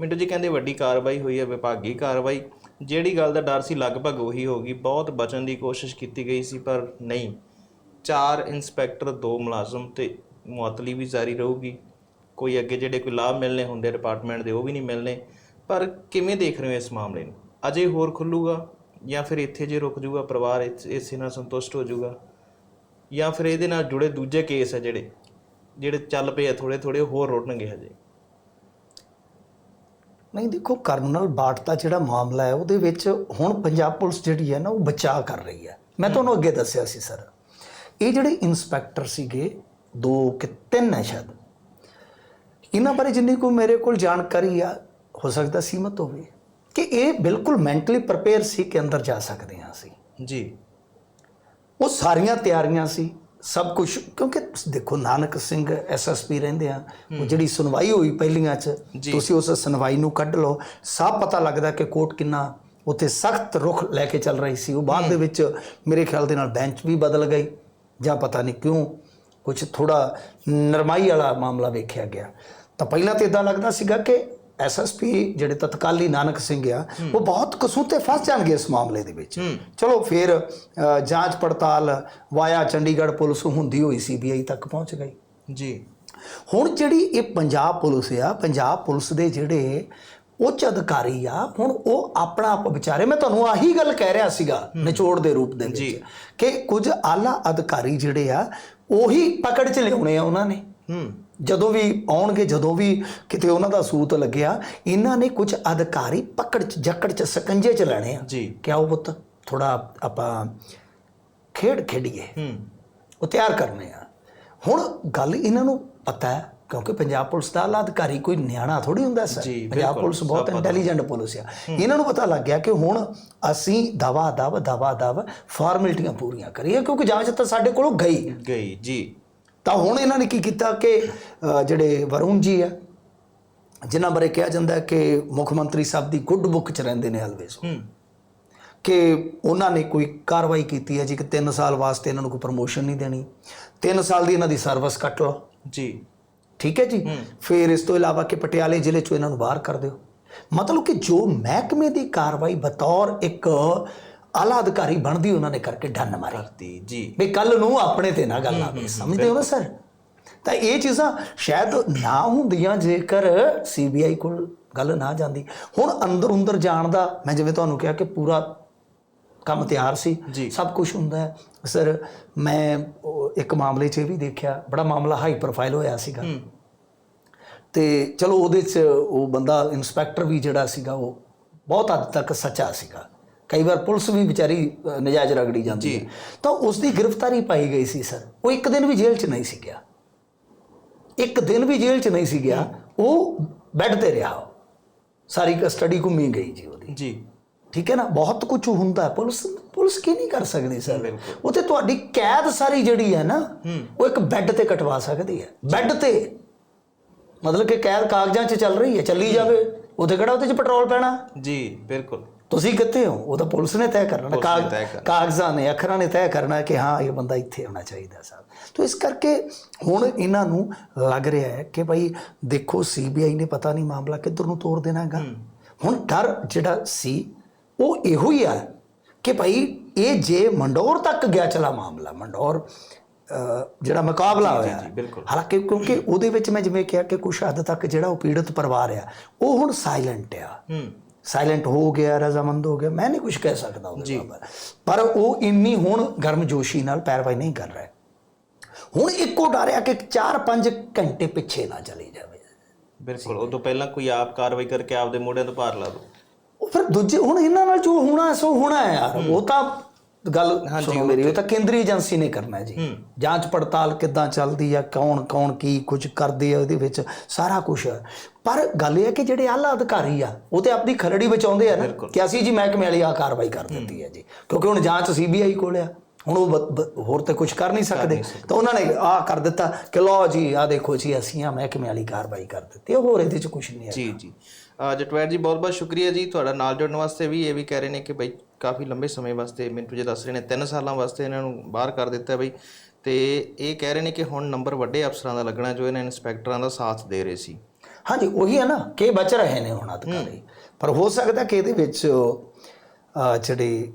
ਮਿੰਟੂ ਜੀ ਕਹਿੰਦੇ ਵੱਡੀ ਕਾਰਵਾਈ ਹੋਈ ਹੈ, ਵਿਭਾਗੀ ਕਾਰਵਾਈ। ਜਿਹੜੀ ਗੱਲ ਦਾ ਡਰ ਸੀ, ਲਗਭਗ ਉਹੀ ਹੋ ਗਈ। ਬਹੁਤ ਬਚਣ ਦੀ ਕੋਸ਼ਿਸ਼ ਕੀਤੀ ਗਈ ਸੀ, ਪਰ ਨਹੀਂ। ਚਾਰ ਇੰਸਪੈਕਟਰ, ਦੋ ਮੁਲਾਜ਼ਮ ਤੇ ਮੁਅਤਲੀ ਵੀ ਜਾਰੀ ਰਹੂਗੀ। ਕੋਈ ਅੱਗੇ ਜਿਹੜੇ ਕੋਈ ਲਾਭ ਮਿਲਨੇ ਹੁੰਦੇ, ਡਿਪਾਰਟਮੈਂਟ ਦੇ ਉਹ ਵੀ ਨਹੀਂ ਮਿਲਨੇ ਪਰ ਕਿਵੇਂ ਦੇਖ ਰਹੇ ਹੋ ਇਸ ਮਾਮਲੇ ਨੂੰ? ਅਜੇ ਹੋਰ ਖੁੱਲੂਗਾ ਜਾਂ ਫਿਰ ਇੱਥੇ ਜੇ ਰੁਕ ਜਾਊਗਾ ਪਰਿਵਾਰ ਇਸ- ਇਸੇ ਨਾਲ ਸੰਤੁਸ਼ਟ ਹੋ ਜਾਊਗਾ ਜਾਂ ਫਿਰ ਇਹਦੇ ਨਾਲ ਜੁੜੇ ਦੂਜੇ ਕੇਸ ਆ ਜਿਹੜੇ ਜਿਹੜੇ ਚੱਲ ਪਏ ਆ ਥੋੜੇ ਥੋੜੇ ਹੋਰ ਰੋਟਣਗੇ ਹਜੇ? ਨਹੀਂ ਦੇਖੋ ਕਰਨਲ ਬਾਟ ਦਾ ਜਿਹੜਾ ਮਾਮਲਾ ਹੈ ਉਹਦੇ ਵਿੱਚ ਹੁਣ ਪੰਜਾਬ ਪੁਲਿਸ ਜਿਹੜੀ ਹੈ ਨਾ ਉਹ ਬਚਾਅ ਕਰ ਰਹੀ ਹੈ। ਮੈਂ ਤੁਹਾਨੂੰ ਅੱਗੇ ਦੱਸਿਆ ਸੀ ਸਰ। ਇਹ ਜਿਹੜੇ ਇਨਸਪੈਕਟਰ ਸੀਗੇ ਦੋ ਕਿ ਤਿੰਨ ਹੈ ਸ਼ਾਇਦ। ਇਹਨਾਂ ਬਾਰੇ ਜਿੰਨੀ ਕੋ ਮੇਰੇ ਕੋਲ ਜਾਣਕਾਰੀ ਆ ਹੋ ਸਕਦਾ ਸੀਮਤ ਹੋਵੇ ਕਿ ਇਹ ਬਿਲਕੁਲ ਮੈਂਟਲੀ ਪ੍ਰਪੇਅਰ ਸੀ ਕਿ ਅੰਦਰ ਜਾ ਸਕਦੇ ਹਾਂ ਅਸੀਂ। ਜੀ। ਉਹ ਸਾਰੀਆਂ ਤਿਆਰੀਆਂ ਸੀ। ਸਭ ਕੁਝ ਕਿਉਂਕਿ ਦੇਖੋ ਨਾਨਕ ਸਿੰਘ ਐਸਐਸਪੀ ਰਹਿੰਦੇ ਆ ਉਹ ਜਿਹੜੀ ਸੁਣਵਾਈ ਹੋਈ ਪਹਿਲੀਆਂ ਚ। ਤੁਸੀਂ ਉਸ ਸੁਣਵਾਈ ਨੂੰ ਕੱਢ ਲਓ ਸਭ ਪਤਾ ਲੱਗਦਾ ਕਿ ਕੋਰਟ ਕਿੰਨਾ ਉੱਥੇ ਸਖਤ ਰੁਖ ਲੈ ਕੇ ਚੱਲ ਰਹੀ ਸੀ। ਉਹ ਬਾਅਦ ਦੇ ਵਿੱਚ ਮੇਰੇ ਖਿਆਲ ਦੇ ਨਾਲ ਬੈਂਚ ਵੀ ਬਦਲ ਗਈ ਜਾਂ ਪਤਾ ਨਹੀਂ ਕਿਉਂ ਕੁਝ ਥੋੜਾ ਨਰਮਾਈ ਵਾਲਾ ਮਾਮਲਾ ਵੇਖਿਆ ਗਿਆ। ਤਾਂ ਪਹਿਲਾਂ ਤੇ ਇਦਾਂ ਲੱਗਦਾ ਸੀਗਾ ਕਿ ਐਸਐਸਪੀ ਜਿਹੜੇ ਤਤਕਾਲੀ ਨਾਨਕ ਸਿੰਘ ਆ ਉਹ ਬਹੁਤ ਕਸੂਤੇ ਫਸ ਜਾਣਗੇ ਇਸ ਮਾਮਲੇ ਦੇ ਵਿੱਚ। ਚਲੋ ਫਿਰ ਜਾਂਚ ਪੜਤਾਲ ਵਾਇਆ ਚੰਡੀਗੜ੍ਹ ਪੁਲਿਸ ਹੁੰਦੀ ਹੋਈ ਸੀਬੀਆਈ ਤੱਕ ਪਹੁੰਚ ਗਈ। ਜੀ। ਹੁਣ ਜਿਹੜੀ ਇਹ ਪੰਜਾਬ ਪੁਲਿਸ ਆ ਪੰਜਾਬ ਪੁਲਿਸ ਦੇ ਜਿਹੜੇ ਉੱਚ ਅਧਿਕਾਰੀ ਆ ਹੁਣ ਉਹ ਆਪਣਾ ਆਪ ਵਿਚਾਰੇ ਮੈਂ ਤੁਹਾਨੂੰ ਆਹੀ ਗੱਲ ਕਹਿ ਰਿਹਾ ਸੀਗਾ ਨਿਚੋੜ ਦੇ ਰੂਪ ਦੇ ਵਿੱਚ ਕਿ ਕੁਝ ਆਲਾ ਅਧਿਕਾਰੀ ਜਿਹੜੇ ਆ ਉਹੀ ਪਕੜ ਚ ਲਿਆਉਣੇ ਆ ਉਹਨਾਂ ਨੇ। ਹੂੰ। ਜਦੋਂ ਵੀ ਆਉਣਗੇ ਜਦੋਂ ਵੀ ਕਿਤੇ ਉਹਨਾਂ ਦਾ ਸੂਤ ਲੱਗਿਆ ਇਹਨਾਂ ਨੇ ਕੁਝ ਅਧਿਕਾਰੀ ਪਕੜ ਚ ਜਕੜ ਚ ਸਕੰਜੇ ਚ ਲੈਣੇ ਆ। ਜੀ। ਕਿ ਆਓ ਪੁੱਤ? ਥੋੜਾ ਆਪਾਂ ਖੇਡ ਖੇਡੀਏ। ਹੂੰ। ਉਹ ਤਿਆਰ ਕਰਨੇ ਆ। ਹੁਣ ਗੱਲ ਇਹਨਾਂ ਨੂੰ ਪਤਾ ਹੈ ਕਿਉਂਕਿ ਪੰਜਾਬ ਪੁਲਿਸ ਦਾ ਆਲਾ ਅਧਿਕਾਰੀ ਕੋਈ ਨਿਆਣਾ ਥੋੜੀ ਹੁੰਦਾ ਸਰ। ਪੰਜਾਬ ਪੁਲਿਸ ਬਹੁਤ। ਇੰਟੈਲੀਜੈਂਟ ਪੁਲਿਸ ਆ। ਇਹਨਾਂ ਨੂੰ ਪਤਾ ਲੱਗ ਗਿਆ ਕਿ ਹੁਣ ਅਸੀਂ ਦਵਾ ਦਵ ਦਵਾ ਦਵ ਫਾਰਮੈਲਿਟੀਆਂ ਪੂਰੀਆਂ ਕਰੀਏ ਕਿਉਂਕਿ ਜਾਂਚ ਤਾਂ ਸਾਡੇ ਕੋਲੋਂ ਗਈ। ਗਈ ਜੀ। ਤਾਂ ਹੁਣ ਇਹਨਾਂ ਨੇ ਕੀ ਕੀਤਾ ਕਿ ਜਿਹੜੇ ਵਰੁਣ ਜੀ ਆ ਜਿਨ੍ਹਾਂ ਬਾਰੇ ਕਿਹਾ ਜਾਂਦਾ ਕਿ ਮੁੱਖ ਮੰਤਰੀ ਸਾਹਿਬ ਦੀ ਗੁੱਡ ਬੁੱਕ ਚ ਰਹਿੰਦੇ ਨੇ ਹਲਵੇਸ ਕਿ ਉਹਨਾਂ ਨੇ ਕੋਈ ਕਾਰਵਾਈ ਕੀਤੀ ਹੈ ਜੀ ਕਿ 3 ਸਾਲ ਵਾਸਤੇ ਇਹਨਾਂ ਨੂੰ ਕੋਈ ਪ੍ਰਮੋਸ਼ਨ ਨਹੀਂ ਦੇਣੀ। 3 ਸਾਲ ਦੀ ਇਹਨਾਂ ਦੀ ਸਰਵਿਸ ਕੱਟ ਲਓ। ਜੀ। ਠੀਕ ਹੈ ਜੀ? ਫਿਰ ਇਸ ਤੋਂ ਇਲਾਵਾ ਕਿ ਪਟਿਆਲੇ ਜ਼ਿਲ੍ਹੇ ਚੋਂ ਇਹਨਾਂ ਨੂੰ ਬਾਹਰ ਕਰ ਦਿਓ। ਮਤਲਬ ਕਿ ਜੋ ਮਹਿਕਮੇ ਦੀ ਕਾਰਵਾਈ ਬਤੌਰ ਇੱਕ ਆਲਾ ਅਧਿਕਾਰੀ ਬਣਦੀ ਉਹਨਾਂ ਨੇ ਕਰਕੇ ਡੰਨ ਮਾਰੀ। ਕਰਤੀ ਜੀ। ਵੀ ਕੱਲ ਨੂੰ ਆਪਣੇ ਤੇ ਨਾ ਗੱਲ ਆਵੇ ਸਮਝਦੇ ਹੋ ਨਾ ਸਰ? ਤਾਂ ਇਹ ਚੀਜ਼ਾਂ ਸ਼ਾਇਦ ਨਾ ਹੁੰਦੀਆਂ ਜੇਕਰ ਸੀਬੀਆਈ ਕੋਲ ਗੱਲ ਨਾ ਜਾਂਦੀ। ਹੁਣ ਅੰਦਰ ਅੰਦਰ ਜਾਣ ਦਾ ਮੈਂ ਜਿਵੇਂ ਤੁਹਾਨੂੰ ਕਿਹਾ ਕਿ ਪੂਰਾ ਕੰਮ ਤਿਆਰ ਸੀ। ਸਭ ਕੁਝ ਹੁੰਦਾ ਹੈ। ਸਰ ਮੈਂ ਇੱਕ ਮਾਮਲੇ 'ਚ ਇਹ ਵੀ ਦੇਖਿਆ ਬੜਾ ਮਾਮਲਾ ਹਾਈ ਪ੍ਰੋਫਾਈਲ ਹੋਇਆ ਸੀਗਾ। ਤੇ ਚਲੋ ਉਹਦੇ 'ਚ ਉਹ ਬੰਦਾ ਇਨਸਪੈਕਟਰ ਵੀ ਜਿਹੜਾ ਸੀਗਾ ਉਹ ਬਹੁਤ ਹੱਦ ਤੱਕ ਸੱਚਾ ਸੀਗਾ। ਕਈ ਵਾਰ ਪੁਲਿਸ ਵੀ ਵਿਚਾਰੀ ਨਜਾਇਜ਼ ਰਗੜੀ ਜਾਂਦੀ ਹੈ। ਤਾਂ ਉਸ ਦੀ ਗ੍ਰਿਫਤਾਰੀ ਪਾਈ ਗਈ ਸੀ ਸਰ। ਉਹ ਇੱਕ ਦਿਨ ਵੀ ਜੇਲ੍ਹ 'ਚ ਨਹੀਂ ਸੀ ਗਿਆ। ਇੱਕ ਦਿਨ ਵੀ ਜੇਲ੍ਹ 'ਚ ਨਹੀਂ ਸੀ ਗਿਆ। ਉਹ ਬੈੱਡ ਤੇ ਰਿਹਾ। ਸਾਰੀ ਕਸਟਡੀ ਘੁੰਮੀ ਗਈ ਜੀ ਉਹਦੀ। ਜੀ। ਠੀਕ ਹੈ ਨਾ? ਬਹੁਤ ਕੁਝ ਹੁੰਦਾ। ਪੁਲਿਸ ਪੁਲਿਸ ਕੀ ਨਹੀਂ ਕਰ ਸਕਦੀ ਸਰ? ਉਹ ਤੇ ਤੁਹਾਡੀ ਕੈਦ ਸਾਰੀ ਜਿਹੜੀ ਹੈ ਨਾ ਉਹ ਇੱਕ ਬੈੱਡ ਤੇ ਕਟਵਾ ਸਕਦੀ ਹੈ। ਬੈੱਡ ਤੇ। ਮਤਲਬ ਕਿ ਕੈਦ ਕਾਗਜ਼ਾਂ 'ਚ ਚੱਲ ਰਹੀ ਹੈ। ਚੱਲੀ ਜਾਵੇ। ਉਹਦੇ ਕਿਹੜਾ ਉਹਦੇ 'ਚ ਪੈਟਰੋਲ ਪੈਣਾ? ਜੀ ਬਿਲਕੁਲ। ਤੁਸੀਂ ਕਿੱਥੇ ਹੋ? ਉਹ ਤਾਂ ਪੁਲਿਸ ਨੇ ਤੈਅ ਕਰਨਾ। ਕਾਗਜ਼ਾਂ ਨੇ ਅੱਖਰਾਂ ਨੇ ਤੈਅ ਕਰਨਾ ਕਿ ਹਾਂ ਇਹ ਬੰਦਾ ਇੱਥੇ ਹੋਣਾ ਚਾਹੀਦਾ ਸਾਹਿਬ। ਤੋਂ ਇਸ ਕਰਕੇ ਹੁਣ ਇਹਨਾਂ ਨੂੰ ਲੱਗ ਰਿਹਾ ਹੈ ਕਿ ਭਾਈ ਦੇਖੋ ਸੀਬੀਆਈ ਨੇ ਪਤਾ ਨਹੀਂ ਮਾਮਲਾ ਕਿੱਧਰ ਨੂੰ ਤੋਰ ਦੇਣਾ ਹੈਗਾ। ਹੁਣ ਡਰ ਜਿਹੜਾ ਸੀ ਉਹ ਇਹੋ ਹੀ ਆ ਕਿ ਭਾਈ ਇਹ ਜੇ ਮੰਡੌਰ ਤੱਕ ਗਿਆ ਚਲਾ ਮਾਮਲਾ ਮੰਡੌਰ ਜਿਹੜਾ ਮੁਕਾਬਲਾ ਹੋਇਆ। ਬਿਲਕੁਲ। ਹਾਲਾਂਕਿ ਕਿਉਂਕਿ ਉਹਦੇ ਵਿੱਚ ਮੈਂ ਜਿਵੇਂ ਕਿਹਾ ਕਿ ਕੁਝ ਹੱਦ ਤੱਕ ਜਿਹੜਾ ਉਹ ਪੀੜਤ ਪਰਿਵਾਰ ਆ ਉਹ ਹੁਣ ਸਾਇਲੈਂਟ ਆ। ਹੂੰ। ਸਾਇਲੈਂਟ ਹੋ ਗਿਆ ਰਜ਼ਾਮੰਦ ਹੋ ਗਿਆ ਮੈਂ ਨਹੀਂ ਕੁਝ ਕਹਿ ਸਕਦਾ ਉਹਦੇ ਬਾਰੇ ਪਰ ਉਹ ਇੰਨੀ ਹੁਣ ਗਰਮਜੋਸ਼ੀ ਨਾਲ ਪੈਰਵਾਈ ਨਹੀਂ ਕਰ ਰਿਹਾ। ਹੁਣ ਇੱਕੋ ਡਰ ਆ ਕਿ 4-5 ਘੰਟੇ ਪਿੱਛੇ ਨਾ ਚਲੀ ਜਾਵੇ। ਬਿਲਕੁਲ ਉਹ ਤੋਂ ਪਹਿਲਾਂ ਕੋਈ ਆਪ ਕਾਰਵਾਈ ਕਰਕੇ ਆਪਦੇ ਮੋਢਿਆਂ ਤੋਂ ਭਾਰ ਲਾ ਦੋ। ਉਹ ਫਿਰ ਦੂਜੇ ਹੁਣ ਇਹਨਾਂ ਨਾਲ ਜੋ ਹੋਣਾ ਸੋ ਹੋਣਾ ਹੈ ਯਾਰ। ਉਹ ਤਾਂ ਗੱਲ ਸੁਣੋ ਮੇਰੀ ਉਹ ਤਾਂ ਕੇਂਦਰੀ ਏਜੰਸੀ ਨੇ ਕਰਨਾ ਹੈ ਜੀ। ਜਾਂਚ ਪੜਤਾਲ ਕਿੱਦਾਂ ਚੱਲਦੀ ਆ ਕੌਣ ਕੌਣ ਕੀ ਕੁਝ ਕਰਦੇ ਆ ਉਹਦੇ ਵਿੱਚ ਸਾਰਾ ਕੁਝ ਪਰ ਗੱਲ ਇਹ ਹੈ ਕਿ ਜਿਹੜੇ ਆਲਾ ਅਧਿਕਾਰੀ ਆ ਉਹ ਤੇ ਆਪਣੀ ਖਰੜੀ ਬਚਾਉਂਦੇ ਆ ਨਾ ਕਿ ਅਸੀਂ ਜੀ ਮਹਿਕਮੇ ਵਾਲੀ ਆ ਕਾਰਵਾਈ ਕਰ ਦਿੱਤੀ ਹੈ ਜੀ। ਕਿਉਂਕਿ ਹੁਣ ਜਾਂਚ ਸੀਬੀਆਈ ਕੋਲ ਆ ਹੁਣ ਉਹ ਹੋਰ ਤੇ ਕੁਝ ਕਰ ਨਹੀਂ ਸਕਦੇ। ਤਾਂ ਉਹਨਾਂ ਨੇ ਆ ਕਰ ਦਿੱਤਾ ਕਿ ਲਓ ਜੀ ਆ ਦੇਖੋ ਜੀ ਅਸੀਂ ਆ ਮਹਿਕਮੇ ਵਾਲੀ ਕਾਰਵਾਈ ਕਰ ਦਿੱਤੀ ਹੋਰ ਇਹਦੇ ਚ ਕੁਝ ਨਹੀਂ ਹੈ ਜੀ। ਜੀ ਜਟਵੈਰ ਜੀ ਬਹੁਤ ਬਹੁਤ ਸ਼ੁਕਰੀਆ ਜੀ ਤੁਹਾਡਾ ਨਾਲ ਜੁੜਨ ਵਾਸਤੇ ਵੀ ਇਹ ਵੀ ਕਹਿ ਰਹੇ ਨੇ ਕਿ ਬਈ ਕਾਫੀ ਲੰਬੇ ਸਮੇਂ ਵਾਸਤੇ ਮਿੰਟੂ ਜੀ ਦੱਸ ਰਹੇ ਨੇ 3 ਸਾਲਾਂ ਵਾਸਤੇ ਇਹਨਾਂ ਨੂੰ ਬਾਹਰ ਕਰ ਦਿੱਤਾ ਬਈ। ਤੇ ਇਹ ਕਹਿ ਰਹੇ ਨੇ ਕਿ ਹੁਣ ਨੰਬਰ ਵੱਡੇ ਅਫਸਰਾਂ ਦਾ ਲੱਗਣਾ ਜੋ ਇਹਨਾਂ ਇਨਸਪੈਕਟਰਾਂ ਦਾ ਸਾਥ ਦੇ ਰਹੇ ਸੀ। ਹਾਂਜੀ ਉਹੀ ਹੈ ਨਾ ਕਿ ਬਚ ਰਹੇ ਨੇ ਹੁਣ ਅਧਿਕਾਰੀ। ਪਰ ਹੋ ਸਕਦਾ ਕਿ ਇਹਦੇ ਵਿੱਚ ਜਿਹੜੇ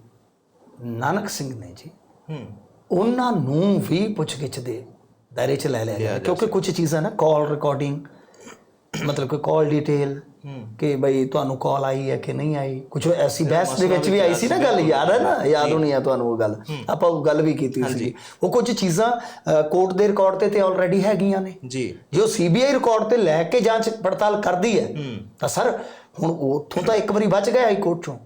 ਨਾਨਕ ਸਿੰਘ ਨੇ ਜੀ ਹੂੰ। ਉਹਨਾਂ ਨੂੰ ਵੀ ਪੁੱਛਗਿੱਛ ਦੇ ਦਾਇਰੇ 'ਚ ਲੈ ਲਿਆ ਗਿਆ ਕਿਉਂਕਿ ਕੁਝ ਚੀਜ਼ਾਂ ਨਾ ਕਾਲ ਰਿਕਾਰਡਿੰਗ ਮਤਲਬ ਕਿ ਕਾਲ ਡਿਟੇਲ ਕਿ ਬਈ ਤੁਹਾਨੂੰ ਕਾਲ ਆਈ ਹੈ ਕਿ ਨਹੀਂ ਆਈ? ਕੁਝ ਐਸੀ ਬਹਿਸ ਦੇ ਵਿੱਚ ਵੀ ਆਈ ਸੀ ਨਾ ਗੱਲ ਯਾਦ ਹੈ ਨਾ? ਯਾਦ ਹੋਣੀ ਆ ਤੁਹਾਨੂੰ ਉਹ ਗੱਲ। ਆਪਾਂ ਉਹ ਗੱਲ ਵੀ ਕੀਤੀ ਸੀ ਉਹ ਕੁਝ ਚੀਜ਼ਾਂ ਕੋਰਟ ਦੇ ਰਿਕਾਰਡ ਤੇ ਤੇ ਆਲਰੇਡੀ ਹੈਗੀਆਂ ਨੇ। ਜੀ। ਜੋ ਸੀਬੀਆਈ ਰਿਕਾਰਡ ਤੇ ਲੈ ਕੇ ਜਾਂਚ ਪੜਤਾਲ ਕਰਦੀ ਹੈ। ਤਾਂ ਸਰ ਹੁਣ ਉੱਥੋਂ ਤਾਂ ਇੱਕ ਵਾਰੀ ਬਚ ਗਿਆ ਹਾਈ ਕੋਰਟ ਚੋਂ।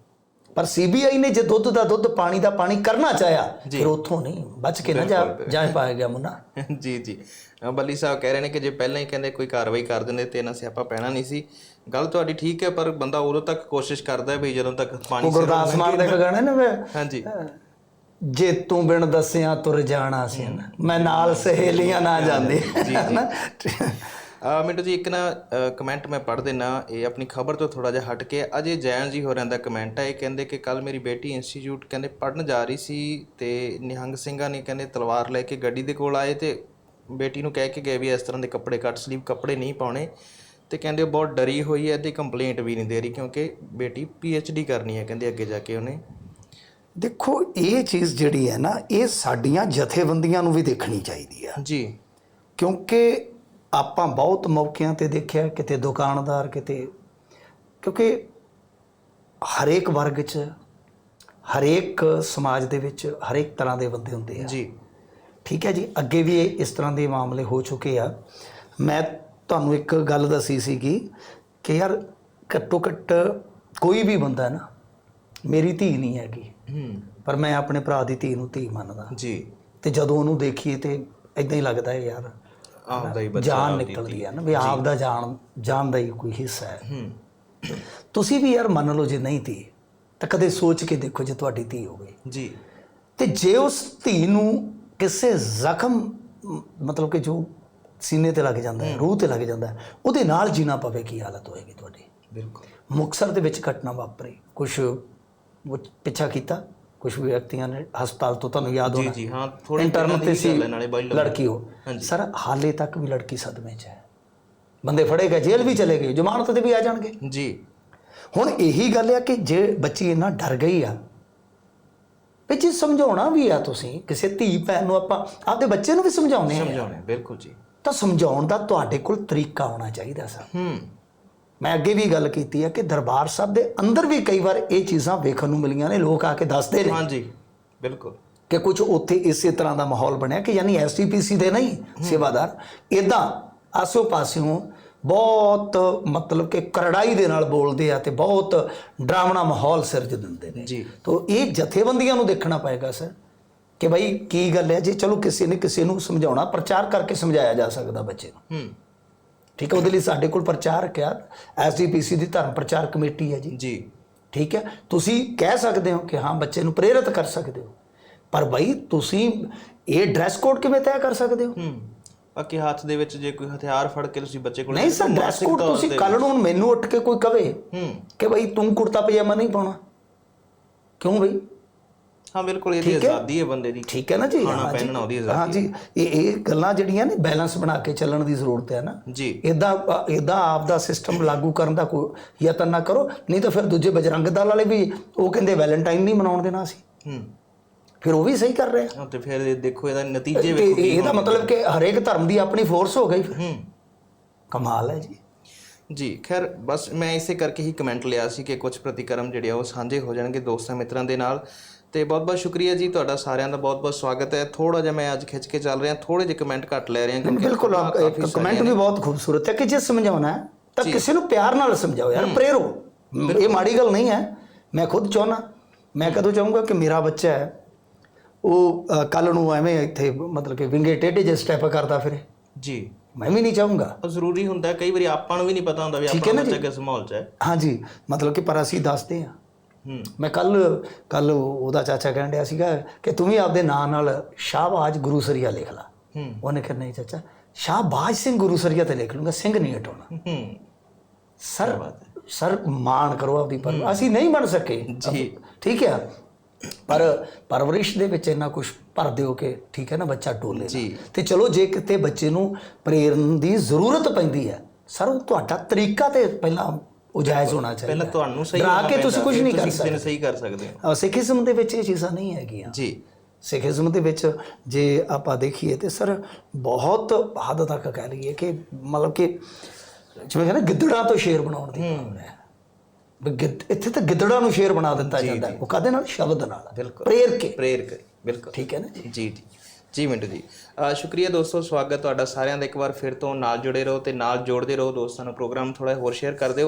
ਪਰ ਸੀਬੀਆਈ ਨੇ ਜੇ ਦੁੱਧ ਦਾ ਦੁੱਧ ਪਾਣੀ ਦਾ ਪਾਣੀ ਕਰਨਾ ਚਾਹਿਆ ਫਿਰ ਉੱਥੋਂ ਨਹੀਂ ਬਚ ਕੇ ਨਾ ਜਾ ਜਾ ਪਾਏਗਾ ਮੁੰਨਾ ਜੀ ਜੀ। ਬੱਲੀ ਸਾਹਿਬ ਕਹਿ ਰਹੇ ਨੇ ਕਿ ਜੇ ਪਹਿਲਾਂ ਹੀ ਕਹਿੰਦੇ ਕੋਈ ਕਾਰਵਾਈ ਕਰ ਦਿੰਦੇ ਤੇ ਇਹਨਾਂ ਸਿਆਪਾ ਪੈਣਾ ਨਹੀਂ ਸੀ। ਗੱਲ ਤੁਹਾਡੀ ਠੀਕ ਹੈ ਪਰ ਬੰਦਾ ਉਦੋਂ ਤੱਕ ਕੋਸ਼ਿਸ਼ ਕਰਦਾ ਹੈ ਵੀ ਜਦੋਂ ਤੱਕ ਪਾਣੀ ਉਹ ਗੁਰਦਾਸ ਮਾਨ ਦਾ ਗਾਣਾ ਨਾ ਵੇ ਹਾਂਜੀ। ਜੇ ਤੂੰ ਬਿਨ ਦੱਸਿਆ ਤੁਰ ਜਾਣਾ ਸੀ ਮੈਂ ਨਾਲ ਸਹੇਲੀਆਂ ਨਾ ਜਾਂਦੀ। ਨਾ ਅ, ਮਿੰਟੂ ਜੀ ਇੱਕ ਨਾ ਕਮੈਂਟ ਮੈਂ ਪੜ੍ਹ ਦੇਣਾ ਇਹ ਆਪਣੀ ਖਬਰ ਤੋਂ ਥੋੜਾ ਜਿਹਾ ਹਟ ਕੇ ਅਜੇ ਜੈਨ ਜੀ ਹੋਰਾਂ ਦਾ ਕਮੈਂਟ ਹੈ ਇਹ ਕਹਿੰਦੇ ਕਿ ਕੱਲ ਮੇਰੀ ਬੇਟੀ ਇੰਸਟੀਚਿਊਟ ਕਹਿੰਦੇ ਪੜਨ ਜਾ ਰਹੀ ਸੀ ਤੇ ਨਿਹੰਗ ਸਿੰਘਾਂ ਨੇ ਕਹਿੰਦੇ ਤਲਵਾਰ ਲੈ ਕੇ ਗੱਡੀ ਦੇ ਕੋਲ ਆਏ ਤੇ ਬੇਟੀ ਨੂੰ ਕਹਿ ਕੇ ਗਏ ਵੀ ਇਸ ਤਰ੍ਹਾਂ ਦੇ ਕੱਪੜੇ ਕੱਟ ਸਲੀਵ ਕੱਪੜੇ ਨਹੀਂ ਪਾਉਣੇ। ਤੇ ਕਹਿੰਦੇ ਉਹ ਬਹੁਤ ਡਰੀ ਹੋਈ ਹੈ ਤੇ ਕੰਪਲੇਂਟ ਵੀ ਨਹੀਂ ਦੇ ਰਹੀ ਕਿਉਂਕਿ ਬੇਟੀ ਡੀ ਕਰਨੀ ਹੈ ਕਹਿੰਦੇ ਅੱਗੇ ਜਾ ਕੇ ਉਹਨੇ। ਦੇਖੋ ਇਹ ਚੀਜ਼ ਜਿਹੜੀ ਹੈ ਨਾ ਇਹ ਸਾਡੀਆਂ ਜਥੇਬੰਦੀਆਂ ਨੂੰ ਵੀ ਦੇਖਣੀ ਚਾਹੀਦੀ ਆ ਜੀ। ਕਿਉਂਕਿ ਆਪਾਂ ਬਹੁਤ ਮੌਕਿਆਂ ਤੇ ਦੇਖਿਆ ਕਿਤੇ ਦੁਕਾਨਦਾਰ ਕਿਤੇ ਕਿਉਂਕਿ ਹਰੇਕ ਵਰਗ 'ਚ ਹਰੇਕ ਸਮਾਜ ਦੇ ਵਿੱਚ ਹਰੇਕ ਤਰ੍ਹਾਂ ਦੇ ਬੰਦੇ ਹੁੰਦੇ ਆ। ਜੀ। ਠੀਕ ਹੈ ਜੀ? ਅੱਗੇ ਵੀ ਇਸ ਤਰ੍ਹਾਂ ਦੇ ਮਾਮਲੇ ਹੋ ਚੁੱਕੇ ਆ। ਮੈਂ ਤੁਹਾਨੂੰ ਇੱਕ ਗੱਲ ਦੱਸੀ ਸੀਗੀ ਕਿ ਯਾਰ ਘੱਟੋ ਘੱਟ ਕੋਈ ਵੀ ਬੰਦਾ ਨਾ ਮੇਰੀ ਧੀ ਨਹੀਂ ਹੈਗੀ। ਪਰ ਮੈਂ ਆਪਣੇ ਭਰਾ ਦੀ ਧੀ ਨੂੰ ਧੀ ਮੰਨਦਾ। ਜੀ। ਤੇ ਜਦੋਂ ਉਹਨੂੰ ਦੇਖੀਏ ਤੇ ਇਦਾਂ ਹੀ ਲੱਗਦਾ ਹੈ ਯਾਰ। ਆਪਦਾ ਹੀ ਬੱਚਾ ਜਾਨ ਆਪਦੀ ਨਿਕਲਦੀ ਹੈ ਨਾ ਵੀ ਆਪ ਦਾ ਜਾਨ ਜਾਨ ਦਾ ਹੀ ਕੋਈ ਹਿੱਸਾ ਹੈ। ਤੁਸੀਂ ਵੀ ਯਾਰ ਮੰਨ ਲਓ ਜੇ ਨਹੀਂ ਧੀ ਤਾਂ ਕਦੇ ਸੋਚ ਕੇ ਦੇਖੋ ਜੇ ਤੁਹਾਡੀ ਧੀ ਹੋਵੇ ਜੀ। ਤੇ ਜੇ ਉਸ ਧੀ ਨੂੰ ਕਿਸੇ ਜ਼ਖਮ ਮਤਲਬ ਕਿ ਜੋ ਸੀਨੇ ਤੇ ਲੱਗ ਜਾਂਦਾ ਹੈ ਰੂਹ ਤੇ ਲੱਗ ਜਾਂਦਾ ਹੈ ਉਹਦੇ ਨਾਲ ਜੀਣਾ ਪਵੇ ਕੀ ਹਾਲਤ ਹੋਏਗੀ ਤੁਹਾਡੀ? ਬਿਲਕੁਲ। ਮੁਕਸਰ ਦੇ ਵਿੱਚ ਘਟਨਾ ਵਾਪਰੀ। ਕੁਝ ਪਿੱਛਾ ਕੀਤਾ? ਕੁਝ ਵਿਅਕਤੀਆਂ ਨੇ ਹਸਪਤਾਲ ਤੋਂ ਤੁਹਾਨੂੰ ਯਾਦ ਹੋਣਾ। ਜੀ ਹਾਂ ਥੋੜੇ ਇੰਟਰਨ ਤੇ ਸੀ ਲੜਕੀ ਹੋ ਸਰ ਹਾਲੇ ਤੱਕ ਵੀ ਲੜਕੀ ਸਦਮੇ 'ਚ ਹੈ। ਬੰਦੇ ਫੜੇ ਗਏ ਜੇਲ੍ਹ ਵੀ ਚਲੇ ਗਏ ਜ਼ਮਾਨਤ ਤੇ ਵੀ ਆ ਜਾਣਗੇ। ਜੀ। ਹੁਣ ਇਹੀ ਗੱਲ ਆ ਕਿ ਜੇ ਬੱਚੀ ਇੰਨਾ ਡਰ ਗਈ ਆ ਵੀ ਜੀ ਸਮਝਾਉਣਾ ਵੀ ਆ ਤੁਸੀਂ ਕਿਸੇ ਧੀ ਭੈਣ ਨੂੰ ਆਪਾਂ ਆਪਦੇ ਬੱਚੇ ਨੂੰ ਵੀ ਸਮਝਾਉਨੇ ਆ। ਸਮਝਾਉਣੇ ਬਿਲਕੁਲ ਜੀ। ਤਾਂ ਸਮਝਾਉਣ ਦਾ ਤੁਹਾਡੇ ਕੋਲ ਤਰੀਕਾ ਹੋਣਾ ਚਾਹੀਦਾ ਸਰ। ਹੂੰ। ਮੈਂ ਅੱਗੇ ਵੀ ਗੱਲ ਕੀਤੀ ਹੈ ਕਿ ਦਰਬਾਰ ਸਾਹਿਬ ਦੇ ਅੰਦਰ ਵੀ ਕਈ ਵਾਰ ਇਹ ਚੀਜ਼ਾਂ ਵੇਖਣ ਨੂੰ ਮਿਲੀਆਂ ਨੇ ਲੋਕ ਆ ਕੇ ਦੱਸਦੇ ਨੇ। ਹਾਂਜੀ ਬਿਲਕੁਲ। ਕਿ ਕੁਝ ਉੱਥੇ ਇਸੇ ਤਰ੍ਹਾਂ ਦਾ ਮਾਹੌਲ ਬਣਿਆ ਕਿ ਯਾਨੀ ਐਸਟੀਪੀਸੀ ਦੇ ਨਹੀਂ ਸੇਵਾਦਾਰ। ਇਦਾਂ ਆਸੋ ਪਾਸਿਓਂ ਬਹੁਤ ਮਤਲਬ ਕਿ ਕਰੜਾਈ ਦੇ ਨਾਲ ਬੋਲਦੇ ਆ ਤੇ ਬਹੁਤ ਡਰਾਵਣਾ ਮਾਹੌਲ ਸਿਰਜ ਦਿੰਦੇ ਨੇ। ਜੀ। ਤੋ ਇਹ ਜਥੇਬੰਦੀਆਂ ਨੂੰ ਦੇਖਣਾ ਪਏਗਾ ਸਰ ਕਿ ਭਾਈ ਕੀ ਗੱਲ ਹੈ? ਜੇ ਚਲੋ ਕਿਸੇ ਨੇ ਕਿਸੇ ਨੂੰ ਸਮਝਾਉਣਾ ਪ੍ਰਚਾਰ ਕਰਕੇ ਸਮਝਾਇਆ ਜਾ ਸਕਦਾ ਬੱਚੇ ਨੂੰ। ਹੂੰ। ਠੀਕ ਹੈ ਉਹਦੇ ਲਈ ਸਾਡੇ ਕੋਲ ਪ੍ਰਚਾਰ ਰੱਖਿਆ ਐਸਜੀਪੀਸੀ ਦੀ ਧਰਮ ਪ੍ਰਚਾਰ ਕਮੇਟੀ ਹੈ ਜੀ। ਜੀ। ਠੀਕ ਹੈ ਤੁਸੀਂ ਕਹਿ ਸਕਦੇ ਹੋ ਕਿ ਹਾਂ ਬੱਚੇ ਨੂੰ ਪ੍ਰੇਰਿਤ ਕਰ ਸਕਦੇ ਹੋ। ਪਰ ਬਈ ਤੁਸੀਂ ਇਹ ਡਰੈਸ ਕੋਡ ਕਿਵੇਂ ਤੈਅ ਕਰ ਸਕਦੇ ਹੋ? ਹੂੰ ਬਾਕੀ ਹੱਥ ਦੇ ਵਿੱਚ ਜੇ ਕੋਈ ਹਥਿਆਰ ਫੜ ਕੇ ਤੁਸੀਂ ਬੱਚੇ ਕੋਲ ਨਹੀਂ ਸਰ ਡਰੈਸ ਕੋਡ ਤੁਸੀਂ ਕੱਲ ਨੂੰ ਹੁਣ ਮੈਨੂੰ ਉੱਠ ਕੇ ਕੋਈ ਕਵੇ ਹੂੰ। ਕਿ ਬਈ ਤੂੰ ਕੁੜਤਾ ਪਜਾਮਾ ਨਹੀਂ ਪਾਉਣਾ। ਕਿਉਂ ਬਈ? ਹਾਂ ਬਿਲਕੁਲ ਇਹਦੀ ਆਜ਼ਾਦੀ ਹੈ ਬੰਦੇ ਦੀ। ਠੀਕ ਹੈ ਨਾ ਜੀ? ਖਾਣਾ। ਪਹਿਨਣਾ ਉਹਦੀ ਹਾਂ ਜੀ। ਇਹ ਇਹ ਗੱਲਾਂ ਜਿਹੜੀਆਂ ਨੇ ਬੈਲੈਂਸ ਬਣਾ ਕੇ ਚੱਲਣ ਦੀ ਜ਼ਰੂਰਤ ਹੈ ਨਾ। ਜੀ। ਇਦਾਂ ਇਦਾਂ ਆਪ ਦਾ ਸਿਸਟਮ ਲਾਗੂ ਕਰਨ ਦਾ ਕੋਈ ਯਤਨ ਨਾ ਕਰੋ। ਨਹੀਂ ਤਾਂ ਫਿਰ ਦੂਜੇ ਬਜਰੰਗ ਦਲ ਵਾਲੇ ਵੀ ਉਹ ਕਹਿੰਦੇ ਵੈਲੈਂਟਾਈਨ ਨਹੀਂ ਮਨਾਉਣ ਦੇਣਾ ਸੀ ਹੂੰ। ਫਿਰ ਉਹ ਵੀ ਸਹੀ ਕਰ ਰਹੇ। ਆ ਹਾਂ, ਤੇ ਫਿਰ ਦੇਖੋ ਇਹਦਾ ਨਤੀਜੇ ਵੇਖੋ ਇਹਦਾ ਮਤਲਬ ਕਿ ਹਰੇਕ ਧਰਮ ਦੀ ਆਪਣੀ ਫੋਰਸ ਹੋ ਗਈ ਫਿਰ। ਹੂੰ। ਕਮਾਲ ਹੈ ਜੀ। ਜੀ ਖੈਰ ਬਸ ਮੈਂ ਇਸੇ ਕਰਕੇ ਹੀ ਕਮੈਂਟ ਲਿਆ ਸੀ ਕਿ ਕੁਝ ਪ੍ਰਤੀਕਰਮ ਜਿਹੜੇ ਆ ਉਹ ਸਾਂਝੇ ਹੋ ਜਾਣਗੇ ਦੋਸਤਾਂ ਮਿੱਤਰਾਂ ਦੇ ਨਾਲ। ਤੇ ਬਹੁਤ-ਬਹੁਤ ਸ਼ੁਕਰੀਆ ਜੀ ਤੁਹਾਡਾ ਸਾਰਿਆਂ ਦਾ ਬਹੁਤ-ਬਹੁਤ ਸਵਾਗਤ ਹੈ। ਥੋੜਾ ਜਿਹਾ ਮੈਂ ਅੱਜ ਖਿੱਚ ਕੇ ਚੱਲ ਰਿਹਾ ਥੋੜੇ ਜਿਹੇ ਕਮੈਂਟ ਘੱਟ ਲੈ ਰਿਹਾ ਕਿਉਂਕਿ ਬਿਲਕੁਲ ਆਪ- ਕਮੈਂਟ ਵੀ ਬਹੁਤ ਖੂਬਸੂਰਤ ਹੈ ਕਿ ਜੇ ਸਮਝਾਉਣਾ ਹੈ ਤਾਂ ਕਿਸੇ ਨੂੰ ਪਿਆਰ ਨਾਲ ਸਮਝਾਓ ਯਾਰ ਪ੍ਰੇਰੋ। ਇਹ ਮਾੜੀ ਗੱਲ ਨਹੀਂ ਹੈ ਮੈਂ ਖੁਦ ਚਾਹਨਾ ਮੈਂ ਕਦੋਂ ਚਾਹੂੰਗਾ ਕਿ ਮੇਰਾ ਬੱਚਾ ਹੈ ਉਹ ਕੱਲ ਨੂੰ ਐਵੇਂ ਇੱਥੇ ਮਤਲਬ ਕਿ ਵਿੰਗੇ ਟੇਢੇ ਜਿਹੇ ਸਟੈਪ ਕਰਦਾ ਫਿਰੇ। ਜੀ। ਮੈਂ ਵੀ ਨਹੀਂ ਚਾਹੂੰਗਾ। ਜ਼ਰੂਰੀ ਹੁੰਦਾ ਕਈ ਵਾਰੀ ਆਪਾਂ ਨੂੰ ਵੀ ਨਹੀਂ ਪਤਾ ਹੁੰਦਾ ਵੀ ਆਪਣਾ ਬੱਚਾ ਕਿਸ ਮਾਹੌਲ 'ਚ ਹੈ। ਹਾਂਜੀ ਮਤਲਬ ਕਿ ਪਰ ਅਸੀਂ ਦੱਸਦੇ ਹੂੰ। ਮੈਂ ਕੱਲ ਕੱਲ ਉਹਦਾ ਚਾਚਾ ਕਹਿਣ ਡਿਆ ਸੀਗਾ ਕਿ ਤੂੰ ਵੀ ਆਪਦੇ ਨਾਂ ਨਾਲ ਸ਼ਾਹਬਾਜ ਗੁਰੂਸਰੀਆ ਲਿਖ ਲਾ। ਹੂੰ। ਉਹਨੇ ਕਿਹਾ ਨਹੀਂ ਚਾਚਾ ਸ਼ਾਹਬਾਜ ਸਿੰਘ ਗੁਰੂਸਰੀਆ ਤੇ ਲਿਖ ਲੂੰਗਾ ਸਿੰਘ ਨਹੀਂ ਹਟਾਉਣਾ। ਹੂੰ। ਸਰ ਸਰ ਮਾਣ ਕਰੋ ਆਪਦੀ ਪਰ ਅਸੀਂ ਨਹੀਂ ਬਣ ਸਕੇ। ਜੀ। ਠੀਕ ਹੈ ਪਰ ਪਰਵਰਿਸ਼ ਦੇ ਵਿੱਚ ਇੰਨਾ ਕੁਝ ਭਰ ਦਿਓ ਕਿ ਠੀਕ ਹੈ ਨਾ ਬੱਚਾ ਟੋਲੇ। ਤੇ ਚਲੋ ਜੇ ਕਿਤੇ ਬੱਚੇ ਨੂੰ ਪ੍ਰੇਰਨ ਦੀ ਜ਼ਰੂਰਤ ਪੈਂਦੀ ਹੈ ਸਰ ਉਹ ਤੁਹਾਡਾ ਤਰੀਕਾ ਤੇ ਪਹਿਲਾਂ ਉਜਾਇਜ਼ ਹੋਣਾ ਚਾਹੀਦਾ। ਪਹਿਲਾਂ ਤੁਹਾਨੂੰ ਸਹੀ ਡਰਾ ਕੇ ਤੁਸੀਂ ਕੁਝ ਨਹੀਂ ਕਰ ਤੁਸੀਂ ਸਕਦੇ। ਨੂੰ ਸਹੀ ਕਰ ਸਕਦੇ ਹੋ। ਸਿੱਖੀਜ਼ਮ ਦੇ ਵਿੱਚ ਇਹ ਚੀਜ਼ਾਂ ਨਹੀਂ ਹੈਗੀਆਂ। ਜੀ। ਸਿੱਖੀਜ਼ਮ ਦੇ ਵਿੱਚ ਜੇ ਆਪਾਂ ਦੇਖੀਏ ਤੇ ਸਰ ਬਹੁਤ ਹੱਦ ਤੱਕ ਕਹਿ ਲਈਏ ਕਿ ਮਤਲਬ ਕਿ ਜਿਵੇਂ ਕਹਿੰਦੇ ਗਿੱਦੜਾਂ ਤੋਂ ਸ਼ੇਰ ਬਣਾਉਣ ਦੀ ਭਾਵਨਾ ਹੈ। ਇੱਥੇ ਤਾਂ ਗਿੱਦੜਾਂ ਨੂੰ ਸ਼ੇਰ ਬਣਾ ਦਿੱਤਾ ਜਾਂਦਾ। ਉਹ ਕਾਦੇ ਨਾਲ? ਸ਼ਬਦ ਨਾਲ। ਬਿਲਕੁਲ। ਪ੍ਰੇਰ ਕੇ। ਪ੍ਰੇਰ ਕਰੀ ਬਿਲਕੁਲ। ਠੀਕ ਹੈ ਨਾ ਜੀ? ਜੀ ਜੀ। ਮਿੰਟੂ ਜੀ। ਸ਼ੁਕਰੀਆ ਦੋਸਤੋ ਸਵਾਗਤ ਤੁਹਾਡਾ ਸਾਰਿਆਂ ਦਾ। ਇੱਕ ਵਾਰ ਫਿਰ ਤੋਂ ਨਾਲ ਜੁੜੇ ਰਹੋ ਤੇ ਨਾਲ ਜੋੜਦੇ ਰਹੋ ਦੋਸਤਾਂ ਨੂੰ। ਪ੍ਰੋਗਰਾਮ ਥੋੜਾ ਹੋਰ ਸ਼ੇਅਰ ਕਰ ਦਿਓ।